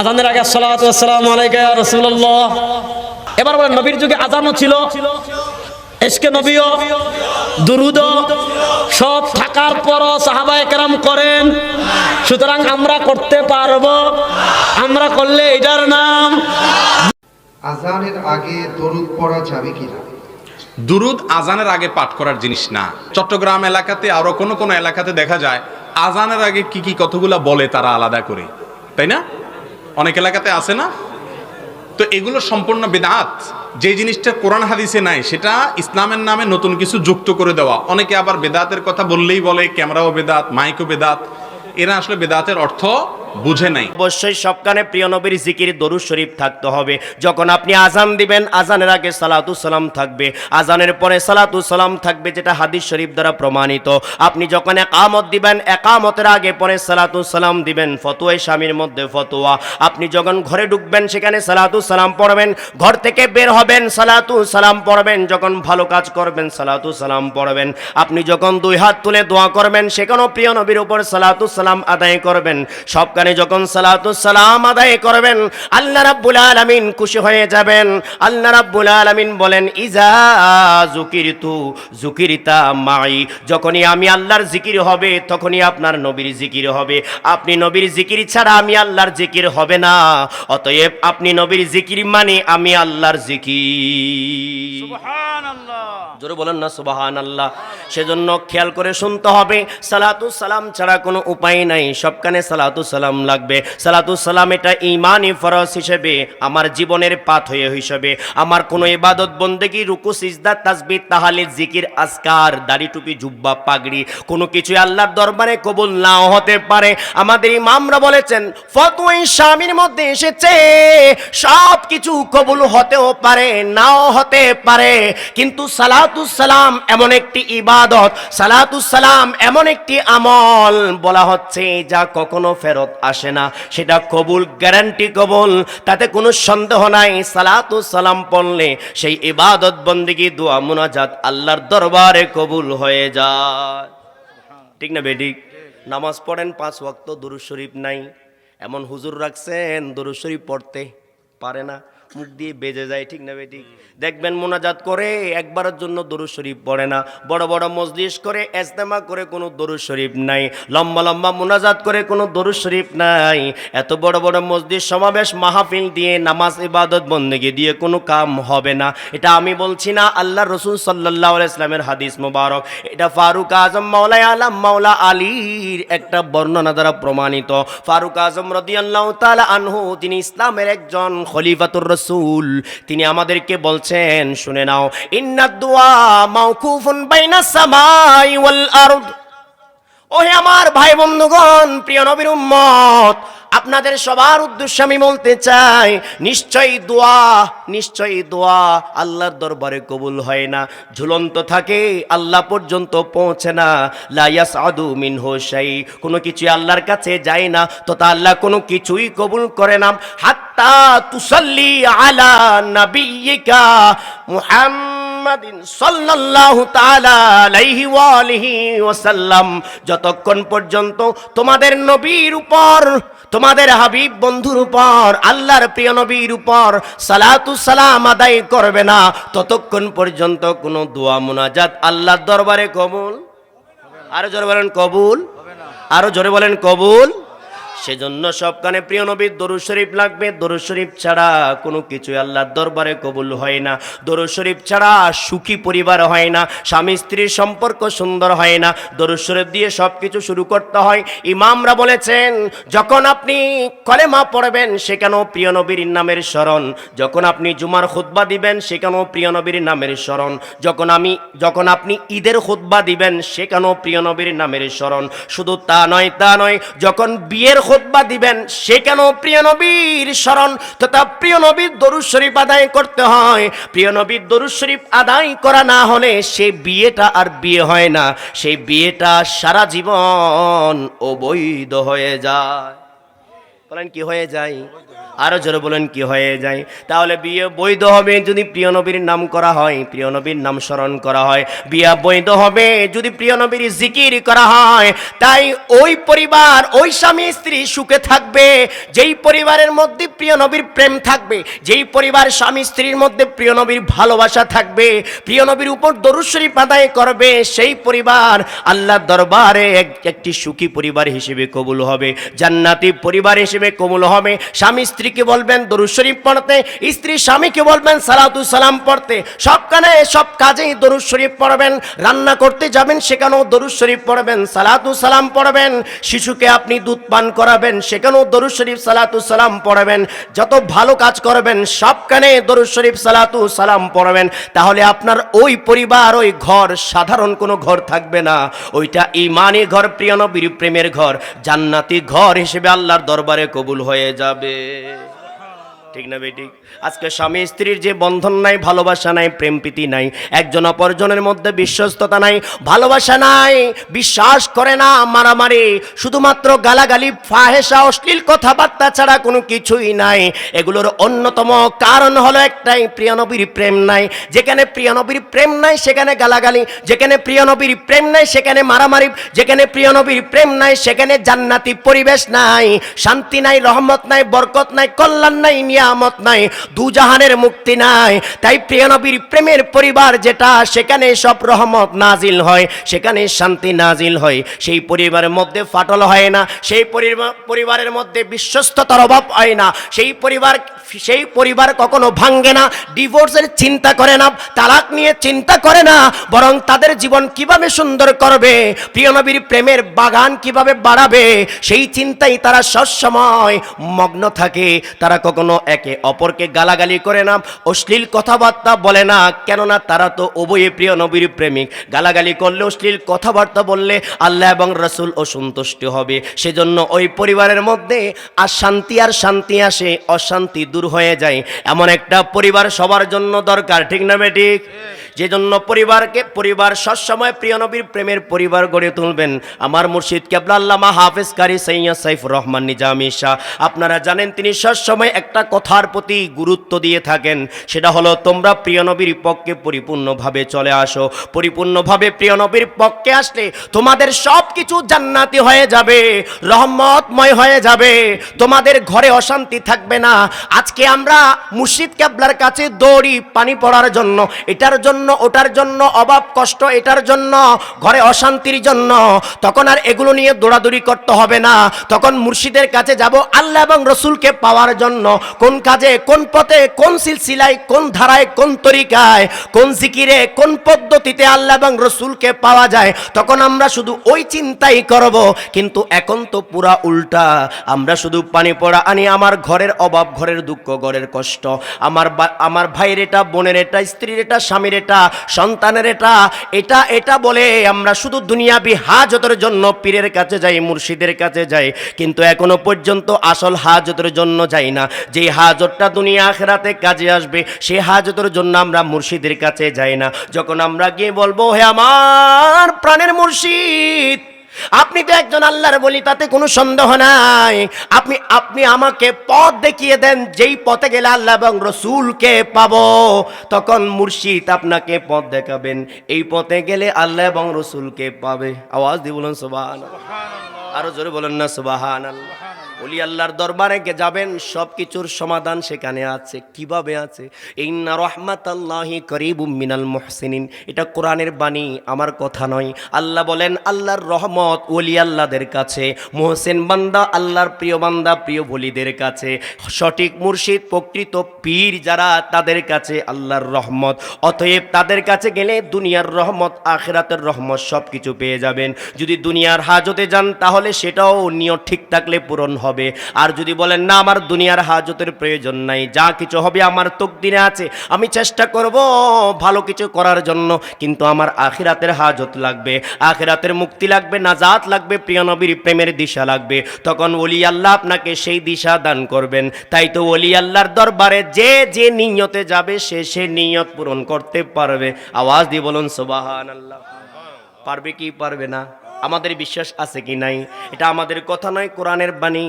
আজানের আগে আলাইকা রসুল্লাহ এবার বলেন নবীর যুগে আজানও ছিল? এসকে নবীও? দুরুদ সব থাকার পরও সাহাবায়ে কেরাম করেন। সুতরাং আমরা করতে পারব। আমরা করলে এটার নাম আজানের আগে দরুদ পড়া যাবে কিনা? দুরুদ আজানের আগে পাঠ করার জিনিস না। চট্টগ্রাম এলাকাতে আরও কোনো কোনো এলাকাতে দেখা যায় আজানের আগে কি কি কতগুলা বলে তারা আলাদা করে। তাই না? অনেক এলাকাতে আছে না? তো এগুলো সম্পূর্ণ বেদাত। যে জিনিসটা কোরআন হাদিসে নাই, সেটা ইসলামের নামে নতুন কিছু যুক্ত করে দেওয়া। অনেকে আবার বেদাতের কথা বললেই বলে, ক্যামেরাও বেদাত, মাইকও বেদাত। এরা আসলে বেদাতের অর্থ বুঝে নাই। অবশ্যই সবখানে প্রিয় নবীর জিকির দরুদ শরীফ থাকতে হবে। যখন আপনি আজান দিবেন আজানের আগে সালাতু সালাম থাকবে। আজানের পরে সালাতু সালাম থাকবে, যেটা হাদিস শরীফ দ্বারা প্রমাণিত। আপনি যখন একামত দিবেন, একামতের আগে পরে সালাতু সালাম দিবেন, ফতোয়া স্বামীর মধ্যে ফতোয়া। আপনি যখন ঘরে ঢুকবেন, সেখানে সালাতু সালাম পড়বেন। ঘর থেকে বের হবেন, সালাতু সালাম পড়বেন। যখন ভালো কাজ করবেন, সালাতু সালাম পড়বেন। আপনি যখন দুই হাত তুলে দোয়া করবেন, সেখানেও প্রিয় নবীর উপর সালাতু সালাম আদায় করবেন। সবখানে যখন সালাম আদায় করবেন আল্লাহ রাব্বুল আলামিন খুশি হয়ে যাবেন। আল্লাহ রাব্বুল আলামিন বলেন ইজা জুকিরতু জুকিরিতা মাই। যখনই আমি আল্লাহর জিকির হবে তখনই আপনার নবীর জিকির হবে। আপনি নবীর জিকির ছাড়া আমি আল্লাহর জিকির হবে না। অতএব আপনি নবীর জিকির মানে আমি আল্লাহর জিকির। জোরে বলেন না সুবাহান আল্লাহ সেজন্য খেয়াল করে শুনতে হবে সালাতু সালাম ছাড়া কোনো উপায় নাই। সবখানে সালাতু সালাম লাগবে। সালাতু সালাম এটা ইমানি ফরজ হিসেবে, আমার জীবনের পাথ হয়ে হিসেবে। আমার কোনো ইবাদত বন্দেগি, রুকু, সিজদা তাসবি তাহালে জিকির আসকার দাড়ি টুপি, জুব্বা, পাগড়ি, কোনো কিছু আল্লাহর দরবারে কবুল নাও হতে পারে। আমাদের ইমামরা বলেছেন ফতোয়াই স্বামীর মধ্যে এসেছে সব কিছু কবুল হতেও পারে, নাও হতে পারে। কিন্তু সালাম এমন একটি ইবাদত সালাম এমন একটি আমল বলা হচ্ছে যা কখনো ফেরত আসে না। সেটা কবুল গ্যারান্টি কবুল। তাতে কোনো সন্দেহ নাই। সালাতু সালাম পড়লে সেই ইবাদত বন্দিগি দোয়া, মুনাজাত আল্লাহর দরবারে কবুল হয়ে যায়। ঠিক না বেডিক নামাজ পড়েন, পাঁচ ওয়াক্ত দুরু শরীফ নাই। এমন হুজুর রাখছেন দুরু শরীফ পড়তে পারে না। মুখ দিয়ে বেজে যায়, ঠিক না বেঠিক দেখবেন মোনাজাত করে একবারের জন্য দরুদ শরীফ পড়ে না। বড় বড় মজলিস করে এস্তেমা করে কোনো দরুদ শরীফ নাই। লম্বা লম্বা মোনাজাত করে কোনো দরুদ শরীফ নাই। এত বড় বড় মসজিদ সমাবেশ মাহফিল দিয়ে নামাজ ইবাদত বন্দেগি দিয়ে কোনো কাম হবে না। এটা আমি বলছি না আল্লাহ রসুল সাল্লাহ ইসলামের হাদিস মুবারক। এটা ফারুক আজম মাওলাই আলম মাওলা আলীর একটা বর্ণনা দ্বারা প্রমাণিত। ফারুক আজম তাআলা আনহু, তিনি ইসলামের একজন খলিফাতুর রসুল, তিনি আমাদেরকে বলছেন, শুনে নাও ইন্নাদুয়া ওয়াল ওহে আমার ভাই বন্ধুগণ, প্রিয় নবীর উম্মত আপনাদের সবার উদ্দেশ্যে আমি বলতে চাই, নিশ্চয়ই দোয়া নিশ্চয়ই দোয়া আল্লাহর দরবারে কবুল হয় না। ঝুলন্ত থাকে, আল্লাহ পর্যন্ত পৌঁছে না। লাইয়াস আদু মিন হোসাই কোনো কিছু আল্লাহর কাছে যায় না তো তা আল্লাহ কোনো কিছুই কবুল করে না। হাত্তা তুসাল্লি আলা নবিয়িকা মুহাম্মদ মুহাম্মাদিন সাল্লাল্লাহু তাআলা আলাইহি ওয়া আলিহি ওয়াসাল্লাম, যতক্ষণ পর্যন্ত তোমাদের নবীর উপর, তোমাদের হাবিব বন্ধুর উপর, আল্লাহর প্রিয় নবীর উপর সালাতু সালাম আদায় করবে না, ততক্ষণ পর্যন্ত কোনো দোয়া মুনাজাত আল্লাহর দরবারে কবুল? আরও জোরে বলেন কবুল? আরও জোরে বলেন কবুল? সেজন্য সবখানে প্রিয় নবীর দরুদ শরীফ লাগবে। দরুদ শরীফ ছাড়া কোনো কিছুই আল্লাহর দরবারে কবুল হয় না। দরুদ শরীফ ছাড়া সুখী পরিবার হয় না, স্বামী স্ত্রীর সম্পর্ক সুন্দর হয় না। দরুদ শরীফ দিয়ে সব কিছু শুরু করতে হয়। ইমামরা বলেছেন, যখন আপনি কলেমা পড়বেন, সেখানেও প্রিয় নবীর নামের স্মরণ। যখন আপনি জুমার খুতবা দিবেন, সেখানেও প্রিয় নবীর নামের স্মরণ। যখন আমি, যখন আপনি ঈদের খুতবা দিবেন, সেখানেও প্রিয় নবীর নামের স্মরণ। শুধু তা নয় তা নয়, যখন বিয়ের খুতবা দিবেন সেখানেও প্রিয় নবীর স্মরণ? তথা প্রিয় নবীর দরুদ শরীফ আদায় করতে হয়। প্রিয় নবীর দরুদ শরীফ আদায় করা না হলে সে বিয়েটা আর বিয়ে হয় না। সেই বিয়েটা সারা জীবন অবৈধ হয়ে যায়। বলেন, কি হয়ে যায়? আরও জোরে বলেন, কি হয়ে যায়? তাহলে বিয়ে বৈধ হবে যদি প্রিয় নবীর নাম করা হয়, প্রিয় নবীর নাম স্মরণ করা হয়। বিয়ে বৈধ হবে যদি প্রিয় নবীর জিকির করা হয়। তাই ওই পরিবার, ওই স্বামী স্ত্রী সুখে থাকবে। যেই পরিবারের মধ্যে প্রিয় নবীর প্রেম থাকবে, যেই পরিবার স্বামী স্ত্রীর মধ্যে প্রিয় নবীর ভালোবাসা থাকবে, প্রিয় নবীর উপর দরুশ্বরী পাদায় করবে, সেই পরিবার আল্লাহর দরবারে এক- একটি সুখী পরিবার হিসেবে কবুল হবে। জান্নাতি পরিবার হিসেবে কবুল হবে। স্বামী স্ত্রীকে বলবেন, দরুদ শরীফ পড়তে। স্ত্রী স্বামীকে বলবেন, সালাতু সালাম পড়তে। সবখানে সব কাজেই দরুদ শরীফ পড়বেন। রান্না করতে যাবেন, সেখানেও দরুদ শরীফ পড়বেন। সালাতু সালাম পড়বেন। শিশুকে আপনি দুধ পান করাবেন, সেখানেও দরুদ শরীফ সালাতু সালাম পড়বেন। যত ভালো কাজ করবেন, সবখানে দরুদ শরীফ সালাতু সালাম পড়বেন। তাহলে আপনার ওই পরিবার, ওই ঘর, সাধারণ কোনো ঘর থাকবে না। ওইটা ইমানি ঘর, প্রিয় নবীর প্রেমের ঘর। জান্নাতি ঘর হিসেবে আল্লাহর দরবারে কবুল হয়ে যাবে। ঠিক না বেটি? আজকে স্বামী স্ত্রীর যে বন্ধন নাই, ভালোবাসা নাই, প্রেম প্রীতি নাই, একজন অপরজনের মধ্যে বিশ্বস্ততা নাই, ভালোবাসা নাই, বিশ্বাস করে না মারামারি, শুধুমাত্র গালাগালি ফাহেসা অশ্লীল কথাবার্তা ছাড়া কোনো কিছুই নাই। এগুলোর অন্যতম কারণ হলো একটাই, প্রিয় নবীর প্রেম নাই। যেখানে প্রিয় নবীর প্রেম নাই, সেখানে গালাগালি, যেখানে প্রিয় নবীর প্রেম নাই, সেখানে মারামারি, যেখানে প্রিয় নবীর প্রেম নাই, সেখানে জান্নাতি পরিবেশ নাই, শান্তি নাই, রহমত নাই, বরকত নাই, কল্যাণ নাই নিয়ামত নাই দুজাহানের মুক্তি নাই। তাই প্রিয়নবীর প্রেমের পরিবার যেটা, সেখানে সব রহমত নাজিল হয়, সেখানে শান্তি নাজিল হয়। সেই পরিবারের মধ্যে ফাটল হয় না, সেই পরিবার পরিবারের মধ্যে বিশ্বস্ততার অভাব হয় না। সেই পরিবার সেই পরিবার কখনো ভাঙ্গে না ডিভোর্সের চিন্তা করে না, তালাক নিয়ে চিন্তা করে না, বরং তাদের জীবন কীভাবে সুন্দর করবে, প্রিয় নবীর প্রেমের বাগান কীভাবে বাড়াবে, সেই চিন্তাই তারা সবসময় মগ্ন থাকে। তারা কখনো একে অপরকে গালাগালি করে না, অশ্লীল কথাবার্তা বলে না, কেননা তারা তো উভয়ে প্রিয় নবীর প্রেমিক। গালাগালি করলে অশ্লীল কথাবার্তা বললে আল্লাহ এবং রসুল অসন্তুষ্ট হবে। সেজন্য ওই পরিবারের মধ্যে আর শান্তি আর শান্তি আসে, অশান্তি দূর হয়ে যায়। এমন একটা পরিবার সবার জন্য দরকার, ঠিক না বেঠিক যে জন্য পরিবারকে, পরিবার সবসময় প্রিয় নবীর প্রেমের পরিবার গড়ে তুলবেন। আমার মুর্শিদ কেবলা আল্লামা হাফেজ কারি সৈয়দ সাইফুর রহমান নিজামী শাহ। আপনারা জানেন, তিনি সবসময় একটা কথার প্রতি গুরুত্ব দিয়ে থাকেন। সেটা হলো, তোমরা প্রিয় নবীর পক্ষে পরিপূর্ণভাবে চলে আসো। পরিপূর্ণভাবে প্রিয় নবীর পক্ষে আসলে তোমাদের সব কিছু জান্নাতি হয়ে যাবে, রহমতময় হয়ে যাবে। তোমাদের ঘরে অশান্তি থাকবে না। আজকে আমরা মুর্শিদ কেবলার কাছে দৌড়ি, পানি পড়ার জন্য। এটার জন্য, ওটার জন্য, অভাব, কষ্ট, এটার জন্য, ঘরে অশান্তির জন্য। তখন আর এগুলো নিয়ে দৌড়াদৌড়ি করতে হবে না। তখন মুর্শিদের কাছে যাব আল্লাহ এবং রসুলকে পাওয়ার জন্য। কোন কাজে, কোন পথে, কোন সিলসিলায়, কোন ধারায়, কোন তরিকায়, কোন জিকিরে, কোন পদ্ধতিতে আল্লাহ এবং রসুলকে পাওয়া যায়। তখন আমরা শুধু ওই চিন্তাই করব। কিন্তু এখন তো পুরা উল্টা। আমরা শুধু পানি পড়া আনি, আমার ঘরের অভাব, ঘরের দুঃখ ঘরের কষ্ট। আমার আমার ভাইয়ের এটা, বোনের এটা, স্ত্রীর এটা, স্বামীর এটা, সন্তানের এটা এটা এটা বলে আমরা শুধু দুনিয়াবি হাজতের জন্য পীরের কাছে যাই, মুর্শিদের কাছে যাই। কিন্তু এখনও পর্যন্ত আসল হাজতের জন্য যাই না। যে হাজতটা দুনিয়া আখেরাতে কাজে আসবে সেই হাজতের জন্য আমরা মুর্শিদের কাছে যাই না। যখন আমরা গিয়ে বলব, হে আমার প্রাণের মুর্শিদ আপনি তো একজন আল্লাহর বলি, তাতে কোনো সন্দেহ নাই। আপনি আপনি আমাকে পথ দেখিয়ে দেন, যেই পথে গেলে আল্লাহ এবং রসুলকে পাবো। তখন মুর্শিদ আপনাকে পথ দেখাবেন। এই পথে গেলে আল্লাহ এবং রসুলকে পাবে। আওয়াজ দিয়ে বলুন সুবাহ আরও জোরে বলেন না সুবাহান ওলি আল্লাহর দরবারে গে যাবেন সব কিছুর সমাধান সেখানে আছে। কীভাবে আছে? ইন্না রহমাতাল্লাহি করিবুম মিনাল মুহসিনিন। এটা কোরআনের বাণী, আমার কথা নয়। আল্লাহ বলেন, আল্লাহর রহমত ওলি আল্লাহদের কাছে, মোহসেন বান্দা আল্লাহর প্রিয় বান্দা, প্রিয় বলিদের কাছে। সঠিক মুর্শিদ, প্রকৃত পীর যারা, তাদের কাছে আল্লাহর রহমত। অতএব তাদের কাছে গেলে দুনিয়ার রহমত, আখেরাতের রহমত সব কিছু পেয়ে যাবেন। যদি দুনিয়ার হাজতে যান, তাহলে সেটাও নিয়ত ঠিক থাকলে পূরণ হবে। আর যদি বলেন, না, আমার দুনিয়ার হাজতের প্রয়োজন নাই, যা কিছু হবে আমার তকদিনে আছে, আমি চেষ্টা করব ভালো কিছু করার জন্য, কিন্তু আমার আখিরাতের হাজত লাগবে, আখিরাতের মুক্তি লাগবে, নাজাত লাগবে, প্রিয় নবীর প্রেমের দিশা লাগবে। তখন ওলি আল্লাহ আপনাকে সেই দিশা দান করবেন। তাই তো ওলি আল্লাহর দরবারে যে যে নিয়তে যাবে, সে সে নিয়ত পূরণ করতে পারবে। আওয়াজ দিয়ে বলুন সুবাহান আল্লাহ পারবে কি? পারবে না। আমাদের বিশ্বাস আছে কি নাই? এটা আমাদের কথা নয় কোরআনের বাণী।